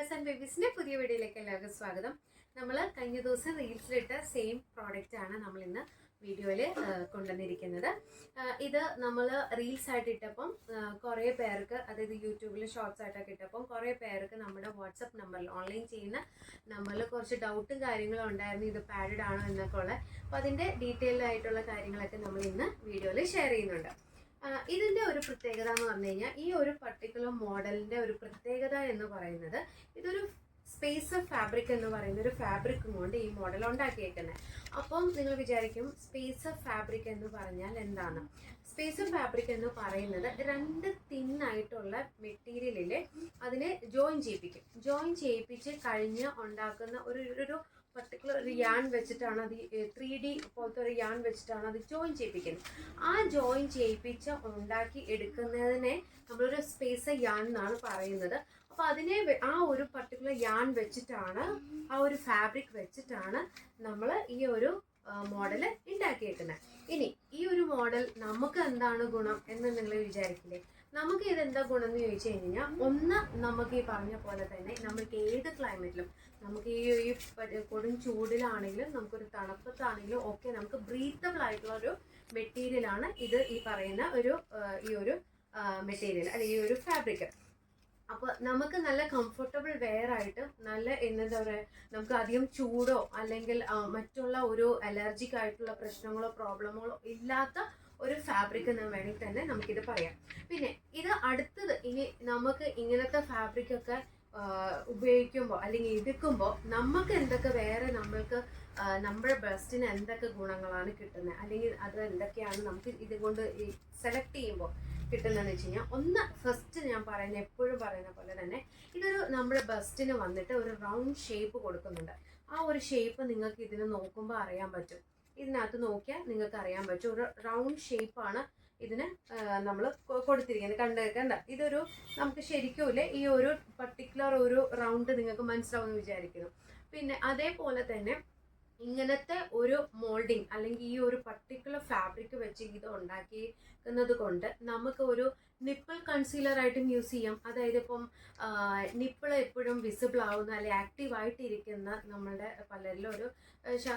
S and ബേബീസിന്റെ പുതിയ വീഡിയോയിലേക്ക് എല്ലാവർക്കും സ്വാഗതം. നമ്മൾ കഴിഞ്ഞ ദിവസം റീൽസിലിട്ട സെയിം പ്രോഡക്റ്റ് ആണ് നമ്മൾ ഇന്ന് വീഡിയോയിൽ കൊണ്ടുവന്നിരിക്കുന്നത്. ഇത് നമ്മൾ റീൽസ് ആയിട്ട് ഇട്ടപ്പം കുറേ പേർക്ക് അതായത് യൂട്യൂബിൽ ഷോർട്സ് ആയിട്ടൊക്കെ ഇട്ടപ്പം കുറേ പേർക്ക് നമ്മുടെ വാട്സപ്പ് നമ്പറിൽ ഓൺലൈൻ ചെയ്യുന്ന നമ്പറിൽ കുറച്ച് ഡൗട്ടും കാര്യങ്ങളും ഉണ്ടായിരുന്നു. ഇത് പാഡഡ് ആണോ എന്നൊക്കെ ഉള്ള. അപ്പോൾ അതിന്റെ ഡീറ്റെയിൽഡ് ആയിട്ടുള്ള കാര്യങ്ങളൊക്കെ നമ്മൾ ഇന്ന് വീഡിയോയിൽ ഷെയർ ചെയ്യുന്നുണ്ട്. ആ, ഇതിന്റെ ഒരു പ്രത്യേകത എന്ന് പറഞ്ഞു കഴിഞ്ഞാൽ ഈ ഒരു പർട്ടിക്കുലർ മോഡലിന്റെ ഒരു പ്രത്യേകത എന്ന് പറയുന്നത് ഇതൊരു സ്പേസ് ഫാബ്രിക് എന്ന് പറയുന്ന ഒരു ഫാബ്രിക് കൊണ്ട് ഈ മോഡൽ ഉണ്ടാക്കിയേക്കുന്നത് അപ്പം നിങ്ങൾ വിചാരിക്കും സ്പേസ് ഫാബ്രിക് എന്ന് പറഞ്ഞാൽ എന്താണ്? സ്പേസ് ഫാബ്രിക് എന്ന് പറയുന്നത് രണ്ട് തിന്നായിട്ടുള്ള മെറ്റീരിയലിൽ അതിനെ ജോയിൻ ചെയ്യിപ്പിക്കും. ജോയിൻ ചെയ്യിപ്പിച്ച് കഴിഞ്ഞ് ഉണ്ടാക്കുന്ന ഒരു ഒരു പർട്ടിക്കുലർ ഒരു യാൺ വെച്ചിട്ടാണ് അത് ത്രീ ഡി പോലത്തെ ഒരു യാൺ വെച്ചിട്ടാണ് അത് ജോയിൻ ചെയ്യിപ്പിക്കുന്നത്. ആ ജോയിൻ ചെയ്യിപ്പിച്ച ഉണ്ടാക്കി എടുക്കുന്നതിനെ നമ്മളൊരു സ്പേസ് യാൺ എന്നാണ് പറയുന്നത്. അപ്പൊ അതിനെ ആ ഒരു പർട്ടിക്കുലർ യാൺ വെച്ചിട്ടാണ് ആ ഒരു ഫാബ്രിക് വെച്ചിട്ടാണ് നമ്മൾ ഈ ഒരു മോഡൽ ഉണ്ടാക്കിയേക്കുന്നത് ഇനി ഈ ഒരു മോഡൽ നമുക്ക് എന്താണ് ഗുണം എന്ന് നിങ്ങൾ വിചാരിക്കില്ലേ? നമുക്ക് ഇത് എന്താ ഗുണം എന്ന് ചോദിച്ചു കഴിഞ്ഞാൽ ഒന്ന് നമുക്ക് ഈ പറഞ്ഞ പോലെ തന്നെ നമുക്ക് ഏത് ക്ലൈമറ്റിലും നമുക്ക് ഈ ഈ കൊടും ചൂടിലാണെങ്കിലും നമുക്കൊരു തണുപ്പത്താണെങ്കിലും ഒക്കെ നമുക്ക് ബ്രീത്തബിൾ ആയിട്ടുള്ള ഒരു മെറ്റീരിയലാണ് ഇത് ഈ പറയുന്ന ഒരു ഈ ഒരു മെറ്റീരിയൽ അല്ലെങ്കിൽ ഈ ഒരു ഫാബ്രിക് അപ്പോൾ നമുക്ക് നല്ല കംഫർട്ടബിൾ വെയർ ആയിട്ട് നല്ല എന്താ പറയുക നമുക്ക് അധികം ചൂടോ അല്ലെങ്കിൽ മറ്റുള്ള ഒരു അലർജിക് ആയിട്ടുള്ള പ്രശ്നങ്ങളോ പ്രോബ്ലമുകളോ ഇല്ലാത്ത ഒരു ഫാബ്രിക് എന്ന് വേണമെങ്കിൽ തന്നെ നമുക്കിത് പറയാം. പിന്നെ ഇത് അടുത്തത് ഇനി നമുക്ക് ഇങ്ങനത്തെ ഫാബ്രിക് ഒക്കെ ഉപയോഗിക്കുമ്പോൾ അല്ലെങ്കിൽ എടുക്കുമ്പോൾ നമുക്ക് എന്തൊക്കെ വേറെ നമ്മൾക്ക് നമ്മുടെ ബ്രസ്റ്റിന് എന്തൊക്കെ ഗുണങ്ങളാണ് കിട്ടുന്നത് അല്ലെങ്കിൽ അത് എന്തൊക്കെയാണ് നമുക്ക് ഇതുകൊണ്ട് സെലക്ട് ചെയ്യുമ്പോൾ കിട്ടുന്നതെന്ന് വെച്ച് കഴിഞ്ഞാൽ ഒന്ന് ഫസ്റ്റ് ഞാൻ പറയുന്ന എപ്പോഴും പറയുന്ന പോലെ തന്നെ ഇതൊരു നമ്മുടെ ബസ്റ്റിന് വന്നിട്ട് ഒരു റൗണ്ട് ഷേപ്പ് കൊടുക്കുന്നുണ്ട്. ആ ഒരു ഷേപ്പ് നിങ്ങൾക്ക് ഇതിന് നോക്കുമ്പോൾ അറിയാൻ പറ്റും. ഇതിനകത്ത് നോക്കിയാൽ നിങ്ങൾക്ക് അറിയാൻ പറ്റും. ഒരു റൗണ്ട് ഷേപ്പാണ് ഇതിന് നമ്മൾ കൊടുത്തിരിക്കുന്നത്. കണ്ട് കണ്ട ഇതൊരു നമുക്ക് ശരിക്കുമില്ലേ ഈ ഒരു പർട്ടിക്കുലർ ഒരു റൗണ്ട് നിങ്ങൾക്ക് മനസ്സിലാവുമെന്ന് വിചാരിക്കുന്നു. പിന്നെ അതേപോലെ തന്നെ ഇങ്ങനത്തെ ഒരു മോൾഡിങ് അല്ലെങ്കിൽ ഈ ഒരു പർട്ടിക്കുലർ ഫാബ്രിക് വെച്ച് ഇത് ഉണ്ടാക്കിയിരിക്കുന്നത് കൊണ്ട് നമുക്ക് ഒരു നിപ്പിൾ കൺസീലർ ആയിട്ടും യൂസ് ചെയ്യാം. അതായത് ഇപ്പം നിപ്പിൾ എപ്പോഴും വിസിബിൾ ആവുന്ന അല്ലെങ്കിൽ ആക്റ്റീവ് ആയിട്ടിരിക്കുന്ന നമ്മളുടെ പലരിലും ഒരു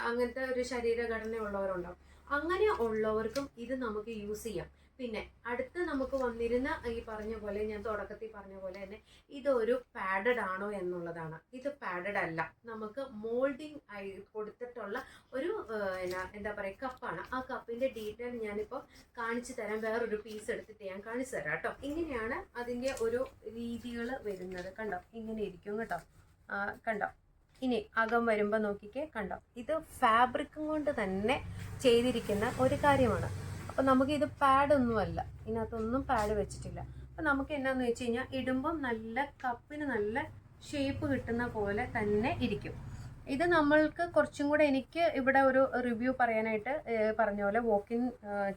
അങ്ങനത്തെ ഒരു ശരീരഘടന ഉള്ളവരുണ്ടാവും അങ്ങനെ ഉള്ളവർക്കും ഇത് നമുക്ക് യൂസ് ചെയ്യാം. പിന്നെ അടുത്ത് നമുക്ക് വന്നിരുന്ന ഈ പറഞ്ഞ പോലെ ഞാൻ തുടക്കത്തിൽ പറഞ്ഞ പോലെ തന്നെ ഇതൊരു പാഡഡ് ആണോ എന്നുള്ളതാണ്. ഇത് പാഡഡ് അല്ല. നമുക്ക് മോൾഡിങ് ആയി കൊടുത്തിട്ടുള്ള ഒരു എന്നാ എന്താ പറയുക കപ്പാണ്. ആ കപ്പിന്റെ ഡീറ്റെയിൽ ഞാനിപ്പോൾ കാണിച്ചു തരാം. വേറൊരു പീസ് എടുത്തിട്ട് ഞാൻ കാണിച്ചു തരാം കേട്ടോ. ഇങ്ങനെയാണ് അതിന്റെ ഒരു രീതികൾ വരുന്നത്. കണ്ടോ? ഇങ്ങനെ ഇരിക്കും കേട്ടോ. കണ്ടോ? ഇനി അകം വരുമ്പോൾ നോക്കിക്കേ കണ്ടോ? ഇത് ഫാബ്രിക്കും കൊണ്ട് തന്നെ ചെയ്തിരിക്കുന്ന ഒരു കാര്യമാണ്. അപ്പം നമുക്ക് ഇത് പാഡൊന്നുമല്ല ഇതിനകത്തൊന്നും പാഡ് വെച്ചിട്ടില്ല. അപ്പം നമുക്ക് എന്നാന്ന് വെച്ച് കഴിഞ്ഞാൽ ഇടുമ്പം നല്ല കപ്പിന് നല്ല ഷേപ്പ് കിട്ടുന്ന പോലെ തന്നെ ഇരിക്കും. ഇത് നമ്മൾക്ക് കുറച്ചും കൂടെ എനിക്ക് ഇവിടെ ഒരു റിവ്യൂ പറയാനായിട്ട് പറഞ്ഞ പോലെ വോക്കിൻ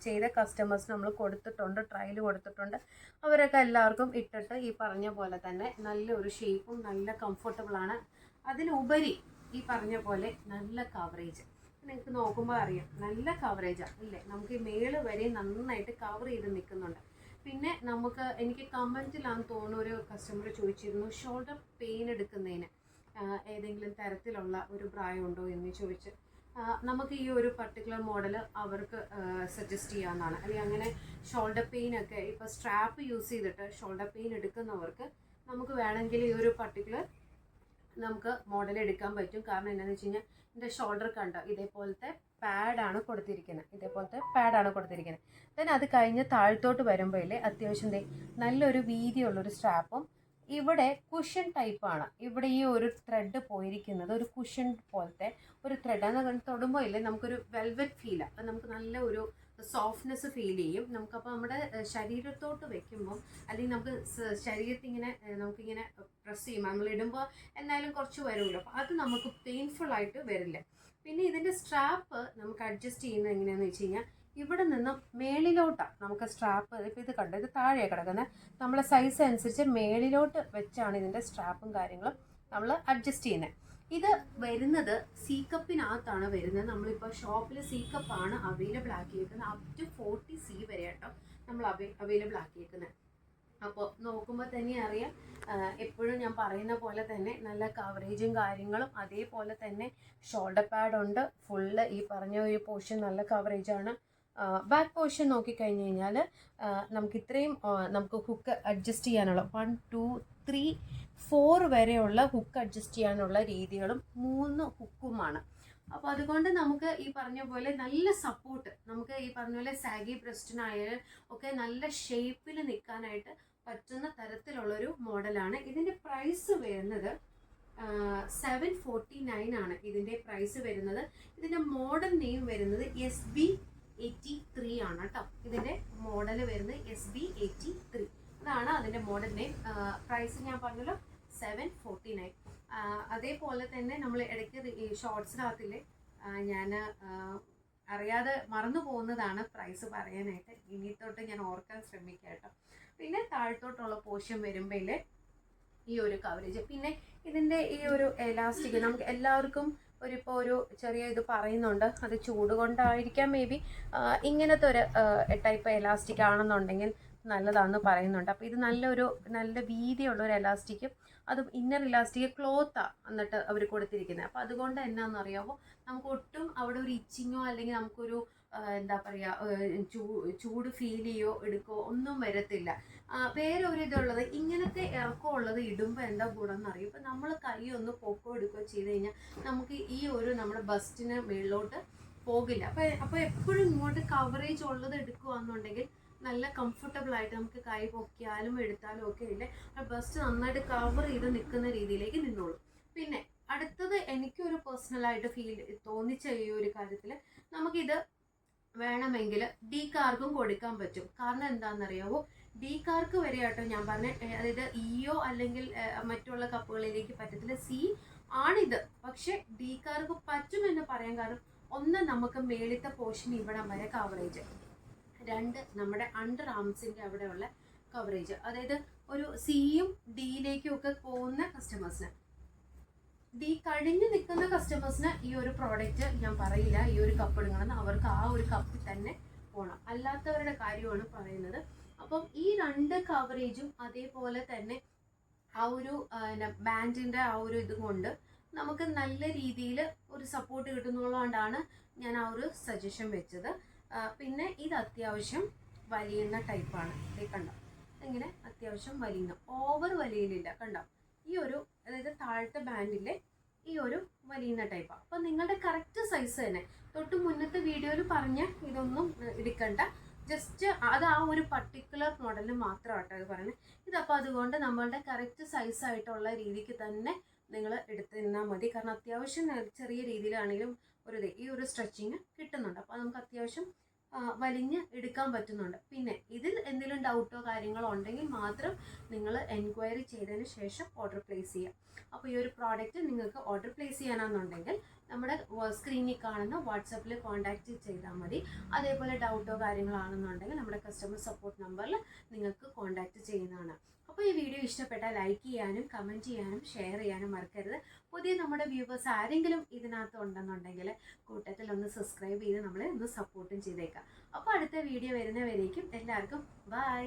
ചെയ്ത കസ്റ്റമേഴ്സ് നമ്മൾ കൊടുത്തിട്ടുണ്ട് ട്രയൽ കൊടുത്തിട്ടുണ്ട്. അവരൊക്കെ എല്ലാവർക്കും ഇട്ടിട്ട് ഈ പറഞ്ഞ പോലെ തന്നെ നല്ലൊരു ഷേപ്പും നല്ല കംഫർട്ടബിളാണ് അതിനുപരി ഈ പറഞ്ഞ പോലെ നല്ല കവറേജ് നിങ്ങൾക്ക് നോക്കുമ്പോൾ അറിയാം. നല്ല കവറേജാണ് ഇല്ലേ നമുക്ക് ഈ മേൾ വരെ നന്നായിട്ട് കവർ ചെയ്ത് നിൽക്കുന്നുണ്ട്. പിന്നെ നമുക്ക് എനിക്ക് കമന്റിലാന്ന് തോന്നുന്ന ഒരു കസ്റ്റമർ ചോദിച്ചിരുന്നു ഷോൾഡർ പെയിൻ എടുക്കുന്നതിന് ഏതെങ്കിലും തരത്തിലുള്ള ഒരു പ്രായമുണ്ടോ എന്ന് ചോദിച്ച്. നമുക്ക് ഈ ഒരു പർട്ടിക്കുലർ മോഡൽ അവർക്ക് സജസ്റ്റ് ചെയ്യാവുന്നതാണ്. അല്ലെങ്കിൽ അങ്ങനെ ഷോൾഡർ പെയിൻ ഒക്കെ ഇപ്പോൾ സ്ട്രാപ്പ് യൂസ് ചെയ്തിട്ട് ഷോൾഡർ പെയിൻ എടുക്കുന്നവർക്ക് നമുക്ക് വേണമെങ്കിൽ ഈ ഒരു പർട്ടിക്കുലർ നമുക്ക് മോഡൽ എടുക്കാൻ പറ്റും. കാരണം എന്താണെന്ന് വെച്ച് കഴിഞ്ഞാൽ എന്റെ ഷോൾഡർ കണ്ട? ഇതേപോലത്തെ പാഡാണ് കൊടുത്തിരിക്കുന്നത്. ഇതേപോലത്തെ പാഡാണ് കൊടുത്തിരിക്കുന്നത്. ദെൻ അത് കഴിഞ്ഞ് താഴത്തോട്ട് വരുമ്പോഴേ അത്യാവശ്യം നല്ലൊരു വീതിയുള്ളൊരു സ്ട്രാപ്പും ഇവിടെ കുഷൻ ടൈപ്പാണ് ഇവിടെ ഈ ഒരു ത്രെഡ് പോയിരിക്കുന്നത് ഒരു കുഷൻ പോലത്തെ ഒരു ത്രെഡ് അത് തൊടുമ്പോൾ ഇല്ലേ നമുക്കൊരു വെൽവെറ്റ് ഫീലാണ് അപ്പം നമുക്ക് നല്ല ഒരു സോഫ്റ്റ്നെസ് ഫീൽ ചെയ്യും. നമുക്കപ്പോൾ നമ്മുടെ ശരീരത്തോട്ട് വെക്കുമ്പോൾ അല്ലെങ്കിൽ നമുക്ക് ശരീരത്തിങ്ങനെ നമുക്കിങ്ങനെ പ്രസ് ചെയ്യുമ്പോൾ നമ്മൾ ഇടുമ്പോൾ എന്തായാലും കുറച്ച് വരുമല്ലോ. അപ്പോൾ അത് നമുക്ക് പെയിൻഫുൾ ആയിട്ട് വരില്ല. പിന്നെ ഇതിന്റെ സ്ട്രാപ്പ് നമുക്ക് അഡ്ജസ്റ്റ് ചെയ്യുന്നത് എങ്ങനെയാണെന്ന് വെച്ച് കഴിഞ്ഞാൽ ഇവിടെ നിന്ന് മേളിലോട്ടാണ് നമുക്ക് സ്ട്രാപ്പ് ഇപ്പോൾ ഇത് കണ്ടോ ഇത് താഴെയാണ് കിടക്കുന്നത് നമ്മളെ സൈസ് അനുസരിച്ച് മേളിലോട്ട് വെച്ചാണ് ഇതിന്റെ സ്ട്രാപ്പും കാര്യങ്ങളും നമ്മൾ അഡ്ജസ്റ്റ് ചെയ്യുന്നത് ഇത് വരുന്നത് സി കപ്പിനകത്താണ് വരുന്നത്. നമ്മളിപ്പോൾ ഷോപ്പിൽ സി കപ്പാണ് അവൈലബിൾ ആക്കിയിരിക്കുന്നത് അപ് ടു ഫോർട്ടി സി വരെ കേട്ടോ നമ്മൾ അവൈലബിൾ ആക്കിയിരിക്കുന്നത് അപ്പോൾ നോക്കുമ്പോൾ തന്നെ അറിയാം എപ്പോഴും ഞാൻ പറയുന്ന പോലെ തന്നെ നല്ല കവറേജും കാര്യങ്ങളും അതേപോലെ തന്നെ ഷോൾഡർ പാഡ് ഉണ്ട്. ഫുള്ള് ഈ പറഞ്ഞ ഒരു പോർഷൻ നല്ല കവറേജാണ് ബാക്ക് പോർഷൻ നോക്കിക്കഴിഞ്ഞ് കഴിഞ്ഞാൽ നമുക്ക് ഇത്രയും നമുക്ക് ഹുക്ക് അഡ്ജസ്റ്റ് ചെയ്യാനുള്ള വൺ ടു ത്രീ ഫോർ വരെയുള്ള ഹുക്ക് അഡ്ജസ്റ്റ് ചെയ്യാനുള്ള രീതികളും മൂന്ന് ഹുക്കുമാണ് അപ്പോൾ അതുകൊണ്ട് നമുക്ക് ഈ പറഞ്ഞ പോലെ നല്ല സപ്പോർട്ട് നമുക്ക് ഈ പറഞ്ഞ പോലെ സാഗി ബ്രസ്റ്റിനായാലും ഒക്കെ നല്ല ഷേപ്പിൽ നിൽക്കാനായിട്ട് പറ്റുന്ന തരത്തിലുള്ളൊരു മോഡലാണ്. ഇതിന്റെ പ്രൈസ് വരുന്നത് സെവൻ ഫോർട്ടി നയൻ ആണ് ഇതിന്റെ പ്രൈസ് വരുന്നത്. ഇതിന്റെ മോഡൽ നെയിം വരുന്നത് എസ് ബി എയ്റ്റി ത്രീ ആണ് കേട്ടോ. ഇതിന്റെ മോഡൽ വരുന്നത് എസ് ബി എയ്റ്റി ത്രീ. അതാണ് അതിന്റെ മോഡൽ നെയിം പ്രൈസ് ഞാൻ പറഞ്ഞല്ലോ സെവൻ ഫോർട്ടി നയൻ അതേപോലെ തന്നെ നമ്മൾ ഇടയ്ക്ക് ഷോർട്സിനകത്തില്ലേ ഞാൻ അറിയാതെ മറന്നു പോകുന്നതാണ് പ്രൈസ് പറയാനായിട്ട്. ഇനി തൊട്ട് ഞാൻ ഓർക്കാൻ ശ്രമിക്കാം കേട്ടോ. പിന്നെ താഴത്തോട്ടുള്ള പോഷൻ വരുമ്പോൾ ഈ ഒരു കവറേജ് പിന്നെ ഇതിന്റെ ഈ ഒരു എലാസ്റ്റിക് നമുക്ക് എല്ലാവർക്കും ഒരു ഇപ്പോൾ ഒരു ചെറിയ ഇത് പറയുന്നുണ്ട്. അത് ചൂട് കൊണ്ടായിരിക്കാം മേ ബി ഇങ്ങനത്തെ ഒരു ടൈപ്പ് എലാസ്റ്റിക് ആണെന്നുണ്ടെങ്കിൽ നല്ലതാണെന്ന് പറയുന്നുണ്ട്. അപ്പോൾ ഇത് നല്ലൊരു നല്ല വീതിയുള്ള ഒരു എലാസ്റ്റിക്കും അതും ഇന്നർ ഇലാസ്റ്റിക് ക്ലോത്താണ് എന്നിട്ട് അവർ കൊടുത്തിരിക്കുന്നത് അപ്പോൾ അതുകൊണ്ട് എന്നാന്ന് അറിയാമോ നമുക്ക് ഒട്ടും അവിടെ ഒരു ഇച്ചിങ്ങോ അല്ലെങ്കിൽ നമുക്കൊരു എന്താ പറയുക ചൂ ചൂട് ഫീൽ ചെയ്യോ എടുക്കോ ഒന്നും വരത്തില്ല. വേറെ ഒരു ഇതുള്ളത് ഇങ്ങനത്തെ ഇറക്കമുള്ളത് ഇടുമ്പോൾ എന്താ ഗുണം എന്നറിയും ഇപ്പം നമ്മൾ കൈ ഒന്ന് പൊക്കോ എടുക്കുകയോ ചെയ്ത് കഴിഞ്ഞാൽ നമുക്ക് ഈ ഒരു നമ്മുടെ ബസ്റ്റിന് മുകളിലോട്ട് പോകില്ല. അപ്പോൾ അപ്പോൾ എപ്പോഴും ഇങ്ങോട്ട് കവറേജ് ഉള്ളത് എടുക്കുകയാണെന്നുണ്ടെങ്കിൽ നല്ല കംഫർട്ടബിൾ ആയിട്ട് നമുക്ക് കൈ പൊക്കിയാലും എടുത്താലും ഒക്കെ ഇല്ലേ ബസ്റ്റ് നന്നായിട്ട് കവർ ചെയ്ത് നിൽക്കുന്ന രീതിയിലേക്ക് നിന്നോളൂ. പിന്നെ അടുത്തത് എനിക്കൊരു പേഴ്സണലായിട്ട് ഫീൽ തോന്നിച്ച ഈ ഒരു കാര്യത്തിൽ നമുക്കിത് വേണമെങ്കിൽ ഡി കാർക്കും കൊടുക്കാൻ പറ്റും. കാരണം എന്താണെന്നറിയാവോ? ഡി കാർക്ക് വരെ കേട്ടോ ഞാൻ പറഞ്ഞ. അതായത് ഇഒ അല്ലെങ്കിൽ ഏ, മറ്റുള്ള കപ്പുകളിലേക്ക് പറ്റത്തില്ല. സി ആണിത്. പക്ഷെ ഡി കാർക്ക് പറ്റുമെന്ന് പറയാൻ കാരണം ഒന്ന് നമുക്ക് മേളിത്തെ പോർഷൻ ഇവിടം വരെ കവറേജ് രണ്ട് നമ്മുടെ അണ്ടർ ആംസിന്റെ അവിടെയുള്ള കവറേജ് അതായത് ഒരു സിയും ഡിയിലേക്കും ഒക്കെ പോകുന്ന കസ്റ്റമേഴ്സിന് ഡി കഴിഞ്ഞ് നിൽക്കുന്ന കസ്റ്റമേഴ്സിന് ഈ ഒരു പ്രോഡക്റ്റ് ഞാൻ പറയില്ല. ഈ ഒരു കപ്പ് എടുക്കണമെന്ന് അവർക്ക് ആ ഒരു കപ്പിൽ തന്നെ പോകണം അല്ലാത്തവരുടെ കാര്യമാണ് പറയുന്നത്. അപ്പം ഈ രണ്ട് കവറേജും അതേപോലെ തന്നെ ആ ഒരു ബാൻഡിന്റെ ആ ഒരു ഇത് കൊണ്ട് നമുക്ക് നല്ല രീതിയിൽ ഒരു സപ്പോർട്ട് കിട്ടുന്നതുകൊണ്ടാണ് ഞാൻ ആ ഒരു സജഷൻ വെച്ചത്. പിന്നെ ഇത് അത്യാവശ്യം വലിയുന്ന ടൈപ്പാണ് ഇത് കണ്ടോ? ഇങ്ങനെ അത്യാവശ്യം വലിയുന്ന. ഓവർ വലിയിലില്ല കണ്ടോ? ഈ ഒരു അതായത് താഴത്തെ ബാൻഡിലെ ഈ ഒരു വലിയുന്ന ടൈപ്പാണ് അപ്പം നിങ്ങളുടെ കറക്റ്റ് സൈസ് തന്നെ. തൊട്ട് മുന്നത്തെ വീഡിയോയിൽ പറഞ്ഞ ഇതൊന്നും എടുക്കണ്ട. ജസ്റ്റ് അത് ആ ഒരു പർട്ടിക്കുലർ മോഡലിൽ മാത്രമാട്ടോ അത് പറയുന്നത്. ഇതപ്പോൾ അതുകൊണ്ട് നമ്മളുടെ കറക്റ്റ് സൈസ് ആയിട്ടുള്ള രീതിക്ക് തന്നെ നിങ്ങൾ എടുത്തു നിന്നാൽ മതി. കാരണം അത്യാവശ്യം ചെറിയ രീതിയിലാണെങ്കിലും ഒരു ഈ ഒരു സ്ട്രെച്ചിങ് കിട്ടുന്നുണ്ട്. അപ്പോൾ നമുക്ക് അത്യാവശ്യം വലിഞ്ഞ് എടുക്കാൻ പറ്റുന്നുണ്ട്. പിന്നെ ഇതിൽ എന്തെങ്കിലും ഡൗട്ടോ കാര്യങ്ങളോ ഉണ്ടെങ്കിൽ മാത്രം നിങ്ങൾ എൻക്വയറി ചെയ്തതിന് ശേഷം ഓർഡർ പ്ലേസ് ചെയ്യാം. അപ്പോൾ ഈ ഒരു പ്രോഡക്റ്റ് നിങ്ങൾക്ക് ഓർഡർ പ്ലേസ് ചെയ്യാനാണെന്നുണ്ടെങ്കിൽ നമ്മുടെ സ്ക്രീനിൽ കാണുന്ന വാട്സപ്പിൽ കോൺടാക്റ്റ് ചെയ്താൽ മതി. അതേപോലെ ഡൗട്ടോ കാര്യങ്ങളാണെന്നുണ്ടെങ്കിൽ നമ്മുടെ കസ്റ്റമർ സപ്പോർട്ട് നമ്പറിൽ നിങ്ങൾക്ക് കോൺടാക്റ്റ് ചെയ്യുന്നതാണ്. അപ്പോൾ ഈ വീഡിയോ ഇഷ്ടപ്പെട്ടാൽ ലൈക്ക് ചെയ്യാനും കമന്റ് ചെയ്യാനും ഷെയർ ചെയ്യാനും മറക്കരുത്. പുതിയ നമ്മുടെ വ്യൂവേഴ്സ് ആരെങ്കിലും ഇതിനകത്ത് ഉണ്ടെന്നുണ്ടെങ്കിൽ കൂട്ടത്തിൽ ഒന്ന് സബ്സ്ക്രൈബ് ചെയ്ത് നമ്മളെ ഒന്ന് സപ്പോർട്ടും ചെയ്തേക്കാം. അപ്പോൾ അടുത്ത വീഡിയോ വരുന്നവരേക്കും എല്ലാവർക്കും ബൈ